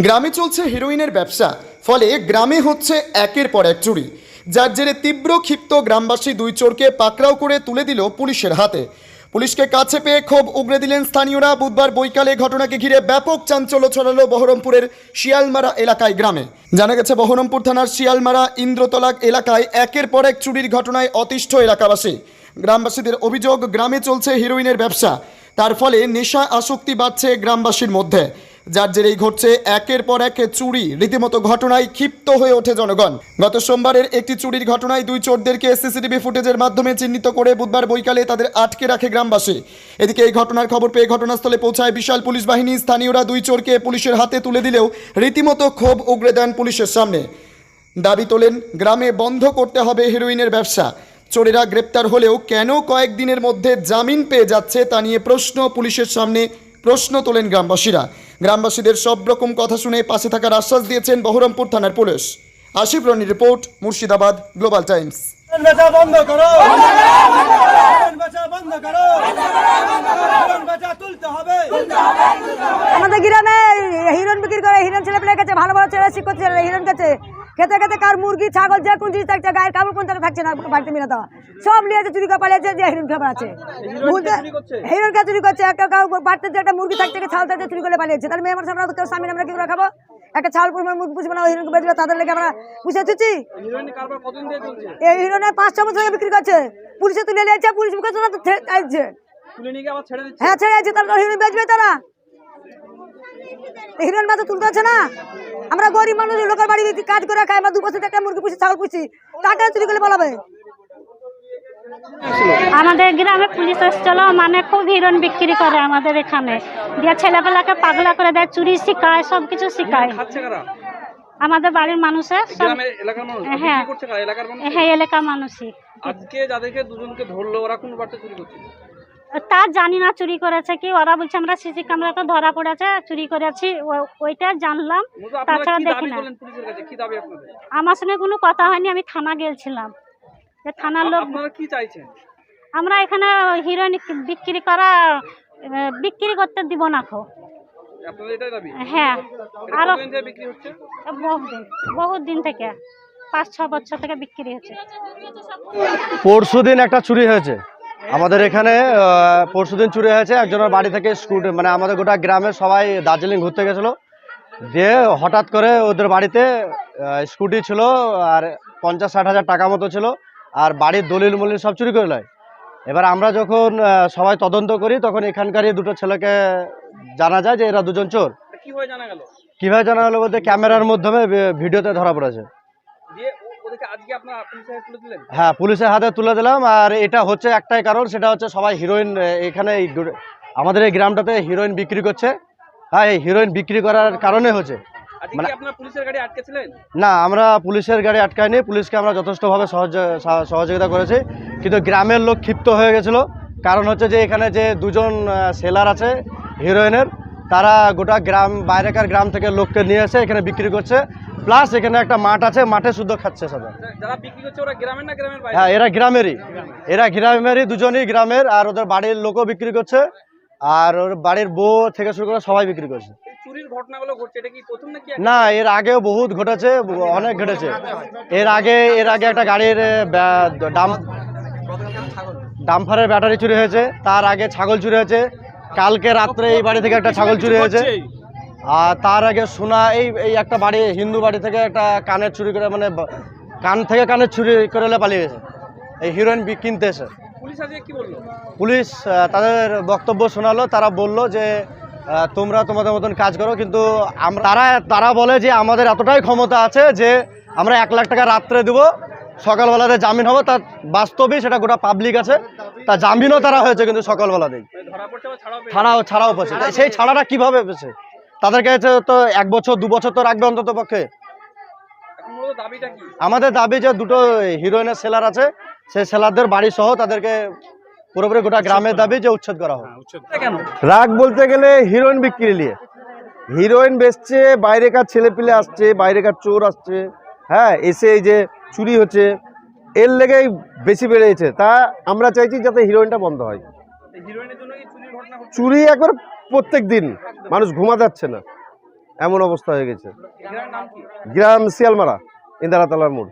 গ্রামে চলছে হিরোইনের ব্যবসা। ফলে গ্রামে হচ্ছে একের পর এক চুরি। যার জেরে তীব্র ক্ষিপ্ত গ্রামবাসী দুই চোরকে পাকড়াও করে তুলে দিল পুলিশের হাতে। পুলিশকে কাছে পেয়ে ক্ষোভ উগড়ে দিলেন স্থানীয়রা। বুধবার বৈকালে ঘটনাকে ঘিরে ব্যাপক চাঞ্চল্য ছড়ালো বহরমপুরের শিয়ালমারা এলাকায় গ্রামে। জানা গেছে, বহরমপুর থানার শিয়ালমারা ইন্দ্রতলাক এলাকায় একের পর এক চুরির ঘটনায় অতিষ্ঠ এলাকাবাসী। গ্রামবাসীদের অভিযোগ, গ্রামে চলছে হিরোইনের ব্যবসা। তার ফলে নেশা আসক্তি বাড়ছে গ্রামবাসীর মধ্যে। যার জেরেই ঘটছে একের পর এক চুরি, রীতিমতো ঘটনায় ক্ষিপ্ত হয়ে ওঠে জনগণ। গত সোমবারের একটি চুরির ঘটনায় দুই চোরদেরকে সিসিটিভি ফুটেজের মাধ্যমে চিহ্নিত করে বুধবার বৈকালে তাদের আটকে রাখে গ্রামবাসী। এদিকে এই ঘটনার খবর পেয়ে ঘটনাস্থলে পৌঁছায় বিশাল পুলিশ বাহিনী। স্থানীয়রা দুই চোরকে পুলিশের হাতে তুলে দিলেও রীতিমতো ক্ষোভ উগড়ে দেন পুলিশের সামনে। দাবি তোলেন, গ্রামে বন্ধ করতে হবে হেরোইনের ব্যবসা। চোরেরা গ্রেপ্তার হলেও কেন কয়েকদিনের মধ্যে জামিন পেয়ে যাচ্ছে তা নিয়ে প্রশ্ন পুলিশের সামনে প্রশ্ন তোলেন গ্রামবাসীরা। গ্রামবাসীদের সব রকম কথা শুনে পাশে থাকার আশ্বাস দিয়েছেন বহরমপুর থানার পুলিশ। আশিফ রনির রিপোর্ট মুর্শিদাবাদ গ্লোবাল টাইমস। বন্ধ করো। বন্ধ করো। আমাদের গ্রামে হিরণ বিক্রি করে হিরণ ছেলে পেলে গেছে ভালো ভালো ছেলে শিক্ষক ছেলে হিরণ গেছে খেতে খেতে কার মুরগি ছাগল যে কোন জিনিস থাকছে গায়ের কাপড় কোন থাকছে না বাড়িতে মিলে দেওয়া। সব নিয়েছে চুরি করে পালিয়েছে যে হিরণ খাবার আছে হিরণ কে চুরি করছে? একটা বাড়িতে যে একটা মুরগি থাকছে ছাল থাকছে চুরি করে পালিয়েছে। তাহলে মেয়ে আমরা কেউ স্বামী আমরা কি করে খাব? একটা ছাল পুরো মুরগি পুষবো না হিরণকে বেচবে তাদের লেগে আমরা পুষে চলছে? এই হিরণের পাঁচ ছ বছর বিক্রি করছে। পুলিশে তুলে নিয়েছে পুলিশ মুখে চাইছে হ্যাঁ ছেড়ে আছে তারপর হিরোইন বেচবে তারা। হিরোইন মাত্র তুলতে হচ্ছে না। আমরা গরিব মানুষ লোকের বাড়ি কাজ করে খাই আমরা দু বছর থেকে মুরগি পুষি ছাগল পুষি। টাকা চুরি করলে বলাবে আমাদের গ্রামে পুলিশ এসেছিল মানে খুব হিরণ বিক্রি করে আমাদের এখানে। দিয়ে ছেলেপেলাকে পাগলা করে দেয় চুরি শিখায় সব কিছু শিখায় আমাদের বাড়ির মানুষের হ্যাঁ। কারা? হ্যাঁ এলাকার মানুষই। আজকে যাদেরকে দুজনকে ধরলো ওরা কোন বাড়িতে চুরি করছে তা জানি না চুরি করেছে কি। ওরা বলছে আমরা সিসি ক্যামেরা তো ধরা পড়েছে চুরি করেছি ও- ওইটা জানলাম। তাছাড়া কি দেখি না। করলেন পুলিশের কাছে? কি দাবি আপনাদের? আমার সঙ্গে কোনো কথা হয়নি আমি থানা গেছিলাম যে থানার লোক কি চাইছেন? আমরা এখানে হিরোইন বিক্রি করা বিক্রি করতে দিব না খো হ্যাঁ। আরও কতদিন থেকে বিক্রি হচ্ছে? বহুদিন বহুত দিন থেকে পাঁচ ছ বছর থেকে বিক্রি হচ্ছে। পরশু দিন একটা চুরি হয়েছে। আমাদের এখানে পরশু দিন চুরি হয়েছে একজনের বাড়ি থেকে স্কুটি মানে আমাদের গোটা গ্রামের সবাই দার্জিলিং ঘুরতে গেছিল। দিয়ে হঠাৎ করে ওদের বাড়িতে স্কুটি ছিল আর পঞ্চাশ ষাট হাজার টাকা মতো ছিল আর বাড়ির দলিল মলিল সব চুরি করে নেয় এবার আমরা যখন সবাই তদন্ত করি তখন এখানকারই দুটো ছেলেকে জানা যায় যে এরা দুজন চোর। জানা গেল? কীভাবে জানা হলো বলতে ক্যামেরার মাধ্যমে ভিডিওতে ধরা পড়েছে দিয়ে ও- ওদেরকে আজকে আপনারা পুলিশের তুলে দিলেন হ্যাঁ পুলিশের হাতে তুলে দিলাম আর এটা হচ্ছে একটাই কারণ সেটা হচ্ছে সবাই হিরোইন এখানে আমাদের এই গ্রামটাতে হিরোইন বিক্রি করছে। হ্যাঁ এই হিরোইন বিক্রি করার কারণে হচ্ছে মানে- না আমরা পুলিশের গাড়ি আটকায়নি পুলিশকে আমরা যথেষ্টভাবে সহযোগিতা করেছি। কিন্তু গ্রামের লোক ক্ষিপ্ত হয়ে গেছিল। কারণ হচ্ছে যে এখানে যে দুজন সেলার আছে হিরোইনের তারা গোটা গ্রাম বাইরেকার গ্রাম থেকে লোককে নিয়ে এসে এখানে বিক্রি করছে। প্লাস এখানে একটা মাঠ আছে মাঠে শুদ্ধ খাচ্ছে সবাই। যারা বিক্রি করছে ওরা গ্রামের না গ্রামের বাইরে হ্যাঁ এরা গ্রামেরই। এরা গ্রামেরই দুজনই গ্রামের আর ওদের বাড়ির লোকও বিক্রি করছে আর ওর বাড়ির বউ থেকে শুরু করে সবাই বিক্রি করছে। না এর আগেও বহুত ঘটেছে অনেক ঘটেছে। এর আগে এর আগে একটা গাড়ির ডাম ডাম্পারের ব্যাটারি চুরি হয়েছে তার আগে ছাগল চুরি হয়েছে কালকে রাত্রে এই বাড়ি থেকে একটা ছাগল চুরি হয়েছে। আর তার আগে শোনা এই এই একটা বাড়ি হিন্দু বাড়ি থেকে একটা কানের চুরি করে মানে কান থেকে কানের চুরি করে পালিয়ে গেছে। এই হিরোইন কিনতে এসে। পুলিশ তাদের বক্তব্য শোনালো তারা বলল যে তোমরা তোমাদের মতন কাজ করো কিন্তু আমরা তারা তারা বলে যে আমাদের এতটাই ক্ষমতা আছে যে আমরা এক লাখ টাকা রাত্রে দেবো সকালবেলাতে জামিন হবে। তার বাস্তবেই সেটা গোটা পাবলিক আছে। তা জামিনও তারা হয়েছে কিন্তু সকালবেলাতেই। মানে ছাড়াও ছাড়াও পেয়েছে। সেই ছাড়াটা কীভাবে পেয়েছে? তাদের কাছে তো এক বছর দু বছর তো রাখবে অন্তত পক্ষে। দাবিটা আমাদের দাবি যে দুটো হিরোইনের সেলার আছে সেই সেলারদের বাড়ি সহ তাদেরকে পুরোপুরি গোটা গ্রামের দাবি যে উচ্ছেদ করা হোক রাগ বলতে গেলে হিরোইন বিক্রি নিয়ে। হিরোইন বেচছে বাইরেকার ছেলেপিলে আসছে বাইরেকার চোর আসছে। হ্যাঁ এসে এই যে চুরি হচ্ছে এর লেগেই বেশি বেড়েছে। তা আমরা চাইছি যাতে হিরোইনটা বন্ধ হয়। চুরি একবার প্রত্যেক দিন মানুষ ঘুমা যাচ্ছে না। এমন অবস্থা হয়ে গেছে। গ্রাম শিয়ালমারা ইন্দারাতলার মোড়।